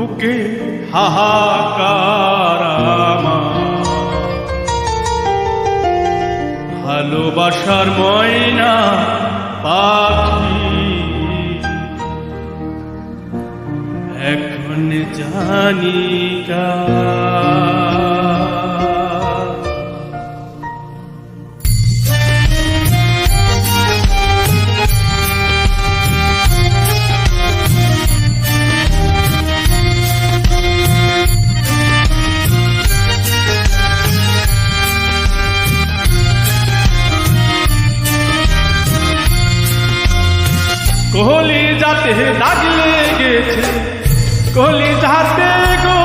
বুকে হাহাকার। ভালোবাসার ময়না পাখি এখন জানি কোহলি যাতে দাগ লেগেছে কোহলি যাতে গো।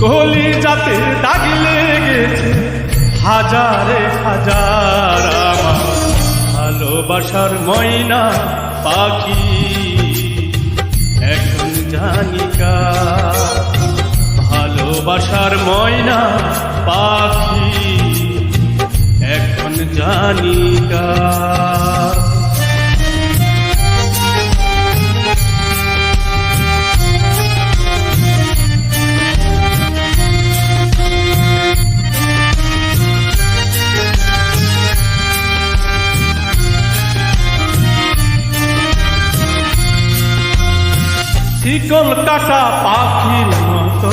কোহলি যাতে দাগ লেগেছে হাজারে হাজার ভালোবাসার ময়না পাখি। এখন জানিকা ভালোবাসার ময়না পাখি এখন জানিকা শিকল কাটা পাখির মতো।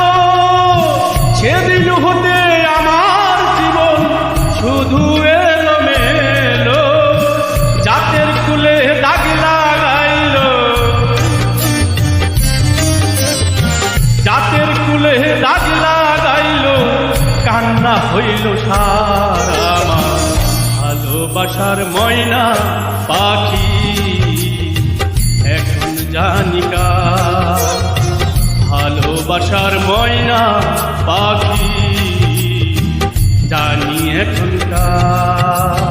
ভালোবাসার ময়না পাখি। এখন জানিকা ভালোবাসার ময়না পাখি। জানি এখনকার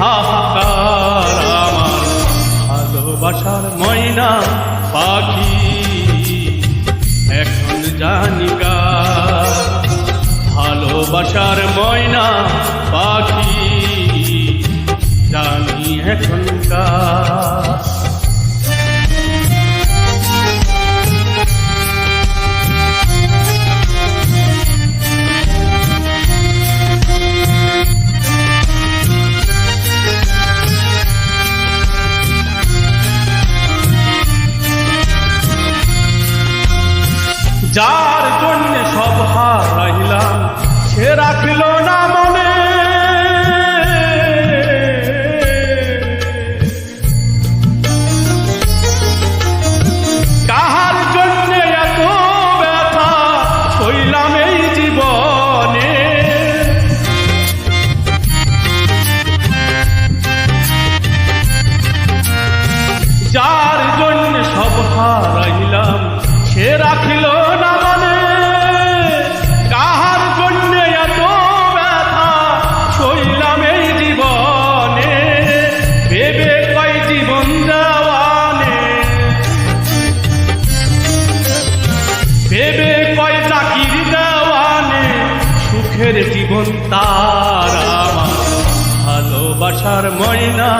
হাহাকার আমার ভালোবাসার ময়না পাখি এখন জানিকা ভালোবাসার ময়না পাখি জানি এখনকার ভেবে কয় চাকির দেওয়ানে সুখের জীবন তার ভালোবাসার ময়না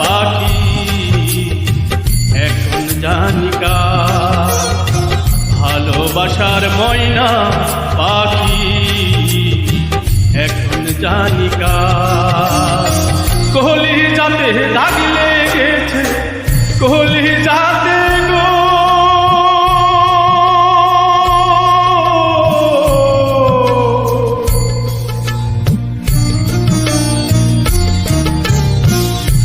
পাখি, এখন জানিকা। ভালোবাসার ময়না পাখি, এখন জানিকা। কোহলি যাতে দাগ লেগেছে কোহলি যা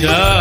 No.